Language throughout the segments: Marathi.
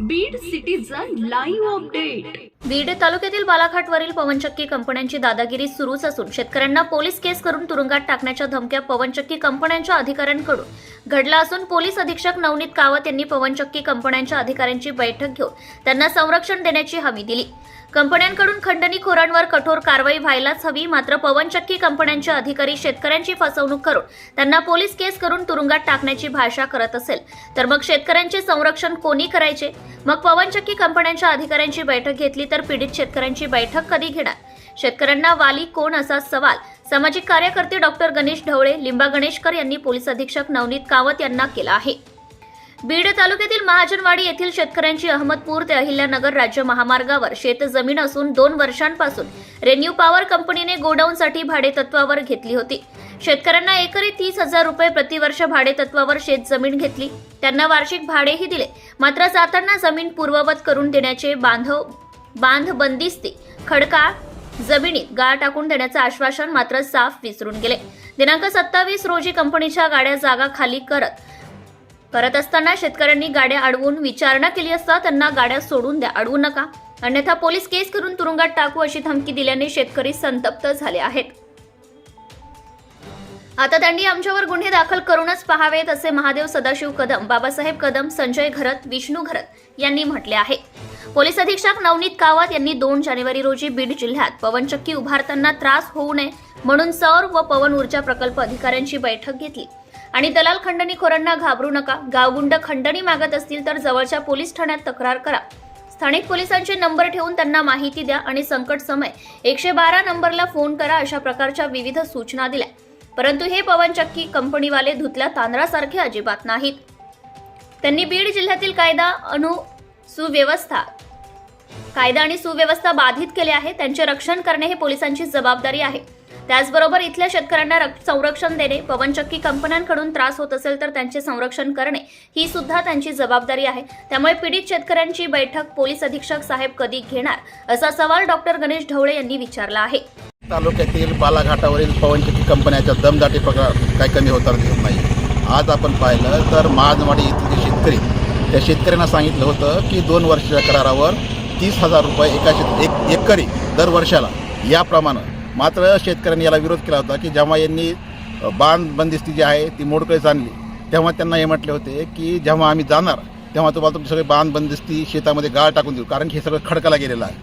Beed citizen live update Beed तालुक्यातील बालाघाटवरील पवनचक्की कंपन्यांची दादागिरी सुरूच असून शेतकऱ्यांना पोलीस केस करून तुरुंगात टाकण्याच्या धमक्या पवनचक्की कंपन्यांच्या अधिकाऱ्यांकडून. घडला असून पोलीस अधीक्षक नवनीत कावत यांनी पवनचक्की कंपन्यांच्या अधिकाऱ्यांची बैठक घेऊन त्यांना संरक्षण देण्याची हमी दिली. कंपन्यांकडून खंडणीखोरांवर कठोर कारवाई व्हायलाच हवी. मात्र पवनचक्की कंपन्यांचे अधिकारी शेतकऱ्यांची फसवणूक करून त्यांना पोलीस केस करून तुरुंगात टाकण्याची भाषा करत असेल. तर मग शेतकऱ्यांचे संरक्षण कोणी करायचे? मग पवनचक्की कंपन्यांच्या अधिकाऱ्यांची बैठक घेतली तर पीडित शेतकऱ्यांची बैठक कधी घेणार? शेतकऱ्यांना वाली कोण असा सवाल? सामाजिक कार्यकर्ते डॉक्टर गणेश ढवळे लिंबा गणेशकर यांनी पोलीस अधीक्षक नवनीत कावत यांना केला आहे. बीड तालुक्यातील महाजनवाडी येथील शेतकऱ्यांची अहमदपूर ते अहिल्यानगर राज्य महामार्गावर शेत जमीन असून दोन वर्षांपासून रेन्यू पॉवर कंपनीने गोडाऊनसाठी भाडेतत्वावर घेतली होती. शेतकऱ्यांना एकरी तीस हजार रुपये प्रतिवर्ष भाडेतत्वावर शेत जमीन घेतली. त्यांना वार्षिक भाडेही दिले. मात्र जाताना जमीन पूर्ववत करून देण्याचे बांधव बांध बंदिस्ती खडकाळ जमिनीत गाळ टाकून देण्याचं आश्वासन मात्र साफ विसरून गेले. दिनांक सत्तावीस रोजी कंपनीच्या गाड्या जागा खाली करत करत असताना शेतकऱ्यांनी गाड्या अडवून विचारणा केली असता त्यांना गाड्या सोडून द्या अडवू नका. अन्यथा पोलीस केस करून तुरुंगात टाकू अशी धमकी दिल्याने शेतकरी संतप्त झाले आहेत. आता त्यांनी आमच्यावर गुन्हे दाखल करूनच पहावेत असे महादेव सदाशिव कदम बाबासाहेब कदम संजय घरत विष्णू घरत यांनी म्हटले आहे. पोलीस अधीक्षक नवनीत कावत यांनी दोन जानेवारी रोजी बीड जिल्ह्यात पवनचक्की उभारताना त्रास होऊ नये म्हणून सौर व पवन ऊर्जा प्रकल्प अधिकाऱ्यांची बैठक घेतली. आणि दलाल खंडणीखोरांना घाबरू नका. गावगुंड खंडणी मागत असतील तर जवळच्या पोलीस ठाण्यात तक्रार करा. स्थानिक पोलिसांचे नंबर ठेवून त्यांना माहिती द्या आणि संकट समय एकशे बारा नंबरला फोन करा अशा प्रकारच्या विविध सूचना दिल्या. परंतु हे पवनचक्की कंपनीवाले धुतल्या तांदळासारखे अजिबात नाहीत. त्यांनी बीड जिल्ह्यातील कायदा अनु सुव्यवस्था कायदा आणि सुव्यवस्था बाधित केले आहे त्यांचे रक्षण करणे हे पोलिसांची जबाबदारी आहे. त्याचबरोबर इथल्या शेतकऱ्यांना संरक्षण देणे पवनचक्की कंपन्यांकडून त्रास होत असेल तर त्यांचे संरक्षण करणे ही सुद्धा त्यांची जबाबदारी आहे. त्यामुळे पीडित शेतकऱ्यांची बैठक पोलीस अधीक्षक साहेब कधी घेणार असा सवाल डॉक्टर गणेश ढवळे यांनी विचारला आहे. तालुक्यातील बालाघाटावरील पवनचक्की कंपन्याच्या दमदाटी प्रकार काही कमी होताना दिसत नाही. आज आपण पाहिलं तर महाजनवाडी इथले शेतकरी त्या शेतकऱ्यांना सांगितलं होतं की दोन वर्षाच्या करारावर तीस हजार रुपये एका शेत एक एकरी दर वर्षाला. याप्रमाणे मात्र शेतकऱ्यांनी याला विरोध केला होता की जेव्हा यांनी बांध बंदिस्ती जी आहे ती मोडकळीच आणली तेव्हा त्यांना हे म्हटले होते की जेव्हा आम्ही जाणार तेव्हा तुम्हाला तुमचे सगळे बांध बंदिस्ती शेतामध्ये गाळ टाकून देऊ कारण की हे सगळं खडकाला गेलेलं आहे.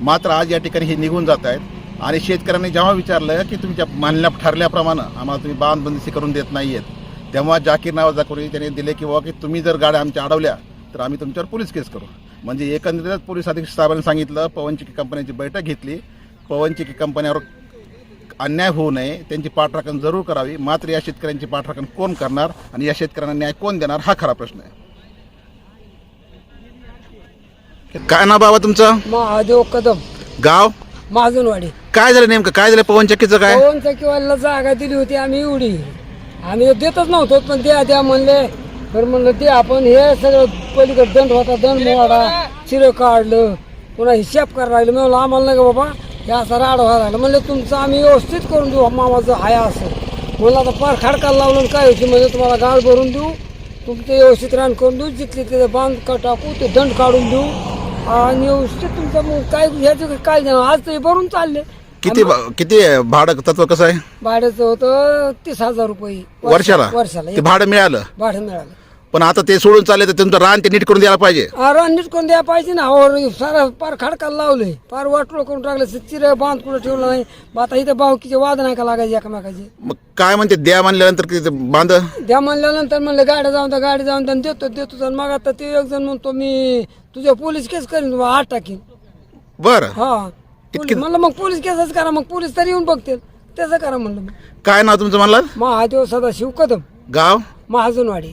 मात्र आज या ठिकाणी हे निघून जात आहेत आणि शेतकऱ्यांनी जेव्हा विचारलं की तुमच्या मानल्या ठरल्याप्रमाणे आम्हाला तुम्ही बांध बंदिस्ती करून देत नाही आहेत तेव्हा जाकीर नावाचा कोणी त्यांनी दिले की बाबा की तुम्ही जर गाड्या आमच्या अडवल्या तर आम्ही तुमच्यावर पोलीस केस करू. म्हणजे एकंदरीत पोलीस अधीक्षक साहेबांनी सांगितलं पवनचक्की कंपन्यांची बैठक घेतली. पवनचक्की कंपन्यावर अन्याय होऊ नये त्यांची पाठराखण जरूर करावी. मात्र या शेतकऱ्यांची पाठराखण कोण करणार आणि या शेतकऱ्यांना न्याय कोण देणार हा खरा प्रश्न आहे. काय ना बाबा तुमचं? महादेव कदम. गाव? महाजनवाडी काय झालं नेमकं? काय झालं? पवनचक्कीचं काय? पवन चक्कीवाल्याला जागा दिली होती आम्ही एवढी. आम्ही देतच नव्हतो पण द्या द्या म्हणले तर म्हणलं ते आपण हे सगळं पलीकडे दंड होता दंड मोडा चिरं काढलं पुन्हा हिशेब करायला लागलं. मी म्हणलं आम्हाला नाही का बाबा हे असा राड व्हायला लागला. म्हणलं तुमचं आम्ही व्यवस्थित करून देऊ मामाचं हाय असं. म्हणलं आता पार खडकाला लावलं काय होती म्हणजे तुम्हाला गाळ भरून देऊ तुमचं व्यवस्थित रान करून देऊ जिथले तिथे बांध का टाकू ते दंड काढून देऊ. आणि व्यवस्थित तुमचं मग काय ह्याचं काय देणार आज ते भरून चालले. किती किती भाडं तत्व कसं आहे? भाड्याचं होतं तीस हजार रुपये. वर्षाला? वर्षाला ते भाडं मिळालं? भाडं मिळालं. पण आता ते सोडून चालले तर तुमचं रान ते नीट करून द्यायला पाहिजे. अरे नीट करून द्यायला पाहिजे ना. और सारा पार खडकाला लावलंय पार वाटोळ करून टाकलं. चिर बांध कुठं ठेवलं नाही. मग आता इथं बावकीचे वाद नाही का लागायचे एकमेकाचे? मग काय म्हणते द्या म्हणल्यानंतर की ते बांध? द्या म्हणल्यानंतर म्हणलं गाड्या जाऊन गाडी जाऊन त्या देतो देतो तर मग आता ते एक जण म्हणतो मी तुझ्या पोलीस केस करीन तुला आठ टाकीन. बरं. हा. पोलीस- म्हणलं मग पोलीस केसच करा मग पोलीस तरी येऊन बघतील. त्याचं करा म्हणलं मग. काय नाव तुमचं म्हणलं? महादेव सदाशिव कदम. गाव? महाजनवाडी.